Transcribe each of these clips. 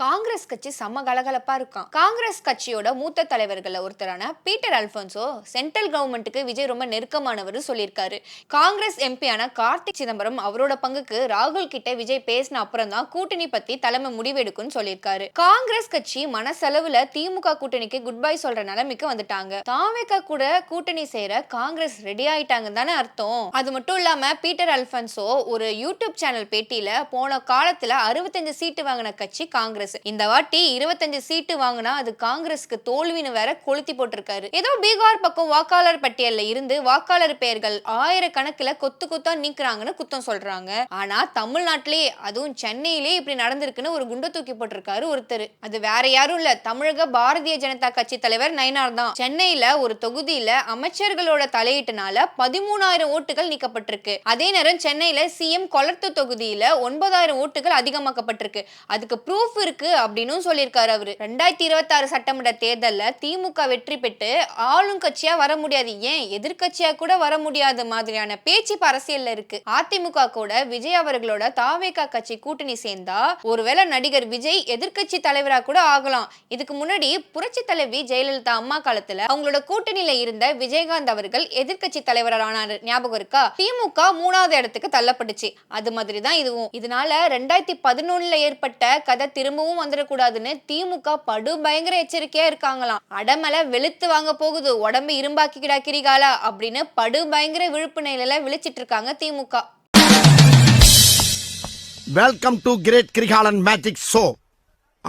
காங்கிரஸ் கட்சி செம்ம கலகலப்பா இருக்கான் காங்கிரஸ் கட்சியோட மூத்த தலைவர்கள்ல ஒருத்தரான பீட்டர் அல்போன்சோ சென்ட்ரல் கவர்மெண்ட்டுக்கு விஜய் ரொம்ப நெருக்கமானவர் சொல்லியிருக்காரு. காங்கிரஸ் எம்பியான கார்த்திக் சிதம்பரம் அவரோட பங்குக்கு ராகுல் கிட்ட விஜய் பேசின அப்புறம் தான் கூட்டணி பத்தி தலைமை முடிவெடுக்கும்னு சொல்லியிருக்காரு. காங்கிரஸ் கட்சி மனசெலவுல திமுக கூட்டணிக்கு குட் பை சொல்ற நிலைமைக்கு வந்துட்டாங்க. தாவேக்கா கூட கூட்டணி செய்யற காங்கிரஸ் ரெடி ஆயிட்டாங்க தானே அர்த்தம். அது மட்டும் இல்லாம பீட்டர் அல்பன்சோ ஒரு யூடியூப் சேனல் பேட்டியில போன காலத்துல அறுபத்தஞ்சு சீட்டு வாங்கின கட்சி காங்கிரஸ். இந்த வாட்டி இருபத்தஞ்சு சீட்டு வாங்கினா அது காங்கிரஸ்க்கு தோல்வின்னு வேற கொளுத்தி போட்டிருக்காரு. ஏதோ பீகார் பக்கம் வாக்காளர் பட்டியல்ல இருந்து வாக்காளர் பெயர்கள் ஆயிரக்கணக்கில் கொத்து கொத்தா நீக்குறாங்கன்னு குத்தம் சொல்றாங்க. ஆனா தமிழ்நாட்டிலேயே அதுவும் சென்னையிலே இப்படி நடந்திருக்குன்னு ஒரு குண்டை தூக்கி போட்டிருக்காரு ஒருத்தர். அது வேற யாரும் இல்ல. தமிழக பாரதிய ஜனதா கட்சி தலைவர் நயனார் தான். சென்னையில ஒரு தொகுதியில அமைச்சர்களோட தலையீட்டுனால பதிமூணாயிரம் ஓட்டுகள் நீக்கப்பட்டிருக்கு. அதே நேரம் சென்னையில சிஎம் கொளத்து தொகுதியில ஒன்பதாயிரம் ஓட்டுகள் அதிகமாக்கப்பட்டிருக்கு. அதுக்கு ப்ரூஃப் இருக்கு. அப்படின்னு சொல்லியிருக்காரு அவரு. ரெண்டாயிரத்தி இருபத்தி ஆறு சட்டமன்ற தேர்தல்ல திமுக வெற்றி பெற்று ஆளும் கட்சியா வர முடியாது. ஏன்? எதிர்கட்சியா கூட வர முடியாத மாதிரியான பேச்சு இப்ப அரசியல்ல இருக்கு. அதிமுக கூட விஜய் அவர்களோட தாவேகா கட்சி கூட்டணி சேர்ந்தா ஒருவேளை நடிகர் விஜய் எதிர்கட்சி தலைவரா கூட ஆகலாம். இதுக்கு முன்னாடி புரட்சி தலைவி ஜெயலலிதா அம்மா காலத்துல அவங்களோட கூட்டணியில இருந்த விஜயகாந்த் அவர்கள் எதிர்க்கட்சி ஆனாரு. ஞாபகம் இருக்கா? திமுக மூணாவது இடத்துக்கு தள்ளப்பட்டுச்சு. அது மாதிரி தான் இதுவும். இதனால ரெண்டாயிரத்தி பதினொன்னுல ஏற்பட்ட கதை திரும்பவும் வந்துடக்கூடாதுன்னு திமுக படு பயங்கர எச்சரிக்கையா இருக்காங்களாம். அடமலை வெளுத்து வாங்க போகுது உடம்பு இரும்பாக்கிக்கிடா கிரிகாலா அப்படின்னு படு பயங்கர விழுப்பு நிலையில விழிச்சிட்டு இருக்காங்க DMK. Welcome to great Kirikalan magic show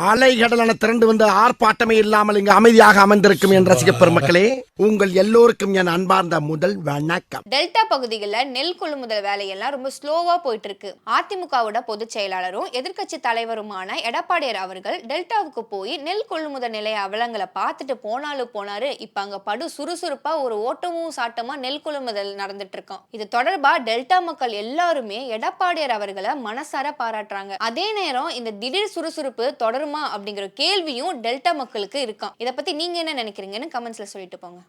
அலைகடலான திரண்டு வந்து ஆர்ப்பாட்டமே இல்லாமல் இங்கு அமைதியாக அமர்ந்திருக்கும் என் ரசிக பெருமக்களே உங்கள் எல்லோருக்கும் என் அன்பார்ந்த முதல் வணக்கம். டெல்டா பகுதிகளில் நெல் கொள்முதல் வேலையெல்லாம் ரொம்ப ஸ்லோவா போயிட்டு இருக்கு அதிமுகவோட பொதுச் செயலாளரும் எதிர்க்கட்சி தலைவருமான எடப்பாடியார் அவர்கள் டெல்டாவுக்கு போய் நெல் கொள்முதல் நிலைய அவலங்களை பார்த்துட்டு போனாலும் போனாரு. இப்ப அங்க படு சுறுசுறுப்பா ஒரு ஓட்டமும் சாட்டமா நெல் கொள்முதல் நடந்துட்டு இருக்கோம் இது தொடர்பா டெல்டா மக்கள் எல்லாருமே எடப்பாடியார் அவர்களை மனசார பாராட்டுறாங்க. அதே நேரம் இந்த திடீர் சுறுசுறுப்பு தொடருமா அப்படிங்கிற கேள்வியும் டெல்டா மக்களுக்கு இருக்கான் இதை பத்தி நீங்க என்ன நினைக்கிறீங்கன்னு கமெண்ட்ஸ்ல சொல்லிட்டு போங்க.